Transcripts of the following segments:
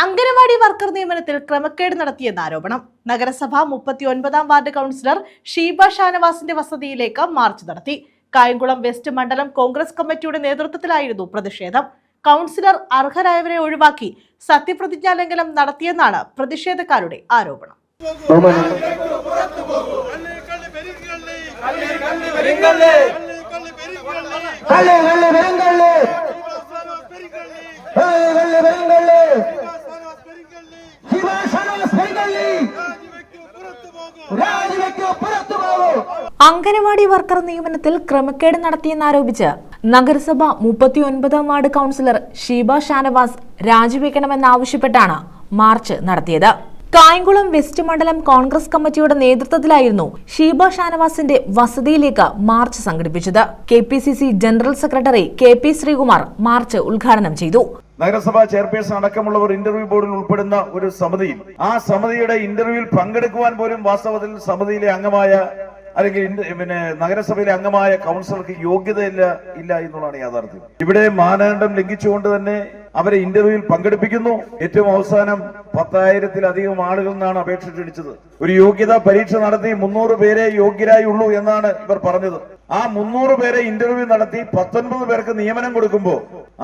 Anganwadi worker നിയമനത്തിൽ ക്രമക്കേട് നടത്തിയെന്ന ആരോപണം നഗരസഭ മുപ്പത്തി ഒൻപതാം വാർഡ് കൗൺസിലർ ഷീബ ഷാനവാസിന്റെ വസതിയിലേക്ക് മാർച്ച് നടത്തി കായംകുളം വെസ്റ്റ് മണ്ഡലം കോൺഗ്രസ് കമ്മിറ്റിയുടെ നേതൃത്വത്തിലായിരുന്നു പ്രതിഷേധം കൗൺസിലർ അർഹരായവരെ ഒഴിവാക്കി സത്യപ്രതിജ്ഞാ ലംഘനം നടത്തിയെന്നാണ് പ്രതിഷേധക്കാരുടെ ആരോപണം കള്ളി അംഗനവാടി വർക്കർ നിയമനത്തിൽ ക്രമക്കേട് നടത്തിയെന്നാരോപിച്ച് നഗരസഭ മുപ്പത്തിയൊൻപതാം വാർഡ് കൗൺസിലർ ഷീബ ഷാനവാസ് രാജിവെക്കണമെന്നാവശ്യപ്പെട്ടാണ് മാർച്ച് നടത്തിയത്. കായംകുളം വെസ്റ്റ് മണ്ഡലം കോൺഗ്രസ് കമ്മിറ്റിയുടെ നേതൃത്വത്തിലായിരുന്നു ഷീബ ഷാനവാസിന്റെ വസതിയിലേക്ക് മാർച്ച് സംഘടിപ്പിച്ചത്. K general secretary K Sreekumar march ഉദ്ഘാടനം ചെയ്തു. നഗരസഭാ ചെയർപേഴ്സൺ അടക്കമുള്ളവർ ഇന്റർവ്യൂ ബോർഡിൽ ഉൾപ്പെടുന്ന ഒരു സമിതിയിൽ. ആ സമിതിയുടെ ഇന്റർവ്യൂവിൽ പങ്കെടുക്കുവാൻ പോലും വാസ്തവത്തിൽ സമിതിയിലെ അംഗമായ അല്ലെങ്കിൽ പിന്നെ നഗരസഭയിലെ അംഗമായ കൗൺസിലർക്ക് യോഗ്യതയില്ല ഇല്ല എന്നുള്ളതാണ് യാഥാർത്ഥ്യം. ഇവിടെ മാനദണ്ഡം ലംഘിച്ചുകൊണ്ട് തന്നെ അവരെ ഇന്റർവ്യൂവിൽ പങ്കെടുപ്പിക്കുന്നു. ഏറ്റവും അവസാനം പത്തായിരത്തിലധികം ആളുകളിൽ നിന്നാണ് അപേക്ഷ ക്ഷണിച്ചത്. ഒരു യോഗ്യതാ പരീക്ഷ നടത്തി മുന്നൂറ് പേരെ യോഗ്യരായുള്ളൂ എന്നാണ് ഇവർ പറഞ്ഞത്. ആ മുന്നൂറ് പേരെ ഇന്റർവ്യൂ നടത്തി പത്തൊൻപത് പേർക്ക് നിയമനം കൊടുക്കുമ്പോൾ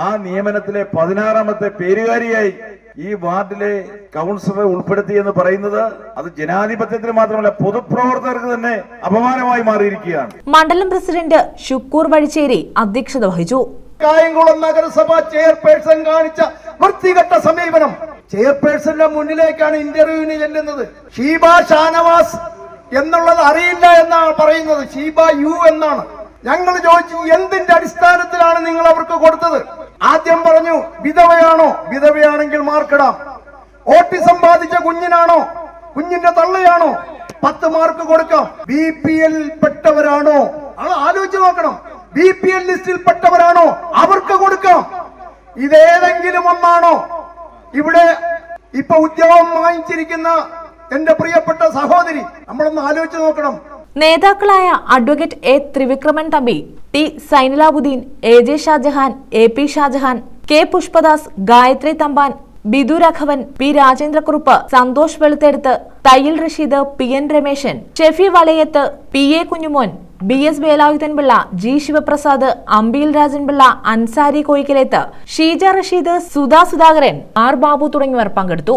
ആ നിയമനത്തിലെ പതിനാറാമത്തെ പേരുകാരിയായി ഈ വാർഡിലെ കൗൺസിലറെ ഉൾപ്പെടുത്തി എന്ന് പറയുന്നത് അത് ജനാധിപത്യത്തിന് മാത്രമല്ല പൊതുപ്രവർത്തകർക്ക് തന്നെ അപമാനമായി മാറിയിരിക്കുകയാണ്. മണ്ഡലം പ്രസിഡന്റ് ഷുക്കൂർ വഴിച്ചേരി അധ്യക്ഷത വഹിച്ചു. കായംകുളം നഗരസഭ ചെയർപേഴ്സൺ കാണിച്ച വൃത്തികെട്ട സമീപനം. ചെയർപേഴ്സന്റെ മുന്നിലേക്കാണ് ഇന്റർവ്യൂവിന് ചെല്ലുന്നത്. ഷീബ ഷാനവാസ് എന്നുള്ളത് അറിയില്ല എന്നാണ് പറയുന്നത്. ഷീബ യു എന്നാണ്. ഞങ്ങൾ ചോദിച്ചു എന്തിന്റെ അടിസ്ഥാനത്തിലാണ് നിങ്ങൾ അവർക്ക് കൊടുത്തത്? ആദ്യം പറഞ്ഞു വിധവയാണോ? വിധവയാണെങ്കിൽ മാർക്കിടാം. ഓട്ടിസം ബാധിച്ച കുഞ്ഞിനാണോ? കുഞ്ഞിന്റെ തള്ളയാണോ? പത്ത് മാർക്ക് കൊടുക്കാം. ബി പി എൽ പെട്ടവരാണോ? ആലോചിച്ച് നോക്കണം. ബി പി എൽ ലിസ്റ്റിൽ പെട്ടവരാണോ? അവർക്ക് കൊടുക്കാം. ഇതേതെങ്കിലും ഒന്നാണോ? ഇവിടെ ഇപ്പൊ ഉദ്യോഗം വാങ്ങിച്ചിരിക്കുന്ന എന്റെ പ്രിയപ്പെട്ട സഹോദരി നമ്മളൊന്ന് ആലോചിച്ച് നോക്കണം. നേതാക്കളായ advocate A Thrivikraman Thampi T Sainalabdeen A J Shajahan A P Shajahan K Pushpadas Gayathri Thampan Bidu Raghavan P Rajendrakurup Santhosh Veluthedath Thayyal Rasheed P N Rameshan Shefi Valayath P A Kunjumon B S Velayudhanpillai G Sivaprasad Ambiyil Rajanpillai Ansari Koyikkaleth Sheeja Rasheed Sudha Sudhakaran R Babu തുടങ്ങിയവർ പങ്കെടുത്തു.